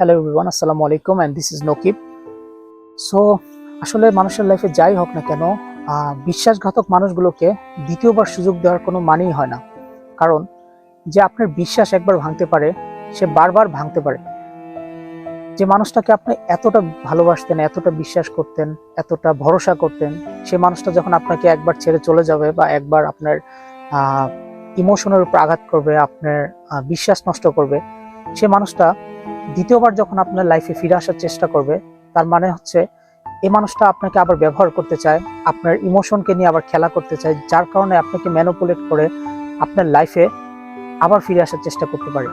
Hello everyone আসসালামু আলাইকুম and this is Nakib so আসলে মানুষের লাইফে যাই হোক না কেন বিশ্বাসঘাতক মানুষগুলোকে দ্বিতীয়বার সুযোগ দেওয়ার কোনো মানেই হয় না। কারণ, যে আপনার বিশ্বাস একবার ভাঙতে পারে, সে বারবার ভাঙতে পারে। যে মানুষটাকে আপনি এতটা ভালোবাসতেন, এতটা বিশ্বাস করতেন, এতটা ভরসা করতেন, সে মানুষটা যখন আপনাকে একবার ছেড়ে চলে যাবে বা একবার আপনার ইমোশনের উপর আঘাত করবে, আপনার বিশ্বাস নষ্ট করবে, সে মানুষটা দ্বিতীয়বার যখন আপনার লাইফে ফিরে আসার চেষ্টা করবে, তার মানে হচ্ছে এই মানুষটা আপনাকে আবার ব্যবহার করতে চায়, আপনার ইমোশনকে নিয়ে আবার খেলা করতে চায়, যার কারণে আপনাকে ম্যানুপুলেট করে আপনার লাইফে আবার ফিরে আসার চেষ্টা করতে পারে।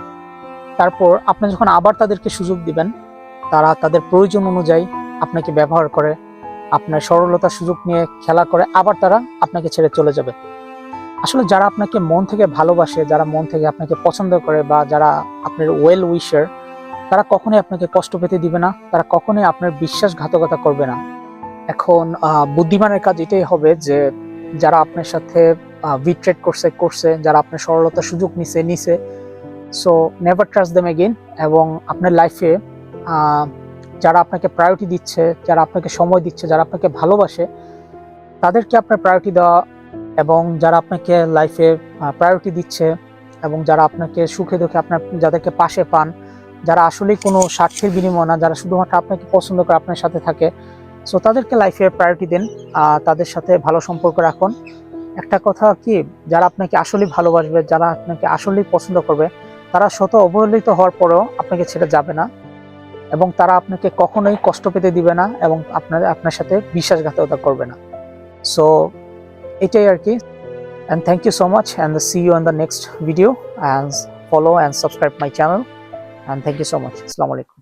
তারপর আপনি যখন আবার তাদেরকে সুযোগ দিবেন, তারা তাদের প্রয়োজন অনুযায়ী আপনাকে ব্যবহার করে, আপনার সরলতার সুযোগ নিয়ে খেলা করে, আবার তারা আপনাকে ছেড়ে চলে যাবে। আসলে যারা আপনাকে মন থেকে ভালোবাসে, যারা মন থেকে আপনাকে পছন্দ করে বা যারা আপনার ওয়েল উইশার তারা কখনোই আপনাকে কষ্ট পেতে দিবে না, তারা কখনোই আপনার বিশ্বাসঘাতকতা করবে না। এখন বুদ্ধিমানের কাজ এটাই হবে যে, যারা আপনার সাথে বিট্রেট করছে করছে, যারা আপনার সরলতার সুযোগ নিছে নিছে so never trust them again এবং আপনার লাইফে যারা আপনাকে প্রায়োরিটি দিচ্ছে, যারা আপনাকে সময় দিচ্ছে, যারা আপনাকে ভালোবাসে, তাদেরকে আপনার প্রায়োরিটি দেওয়া এবং যারা আপনাকে লাইফে প্রায়োরিটি দিচ্ছে এবং যারা আপনাকে সুখে দুঃখে আপনার, যাদেরকে পাশে পান যারা আসলেই কোনো স্বার্থের বিনিময় না, যারা শুধুমাত্র আপনাকে পছন্দ করে আপনার সাথে থাকে সো তাদেরকে লাইফে প্রায়োরিটি দেন তাদের সাথে ভালো সম্পর্ক রাখুন। একটা কথা কি, যারা আপনাকে আসলেই ভালোবাসবে, যারা আপনাকে আসলেই পছন্দ করবে, তারা শত অবহেলিত হওয়ার পরেও আপনাকে ছেড়ে যাবে না এবং তারা আপনাকে কখনোই কষ্ট পেতে দিবে না এবং আপনার আপনার সাথে বিশ্বাসঘাতকতা করবে না। সো এটাই আর কি। And thank you so much and see you in the next video and follow and subscribe my channel. and thank you so much. Assalamu alaikum.